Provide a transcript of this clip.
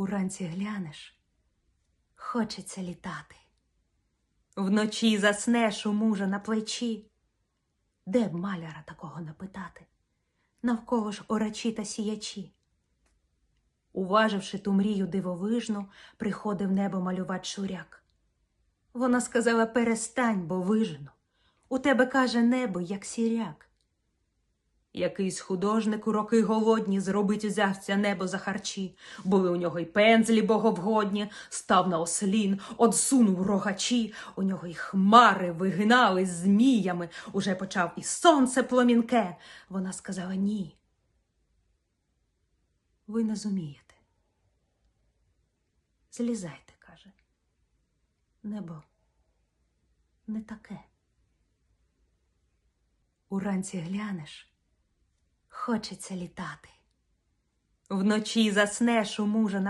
Уранці глянеш, хочеться літати. Вночі заснеш у мужа на плечі. Де б маляра такого напитати? Навколо ж орачі та сіячі. Уваживши ту мрію дивовижну, приходив небо малювать шуряк. Вона сказала перестань, бо вижену. У тебе каже небо, як сіряк. Якийсь художник у роки голодні зробить узявся небо за харчі. Були у нього й пензлі боговгодні, став на ослін, одсунув рогачі. У нього й хмари вигинали зміями, уже почав і сонце пломінке. Вона сказала ні. Ви не зумієте. Злізайте, каже. Небо не таке. Уранці глянеш, хочеться літати. Вночі заснеш у мужа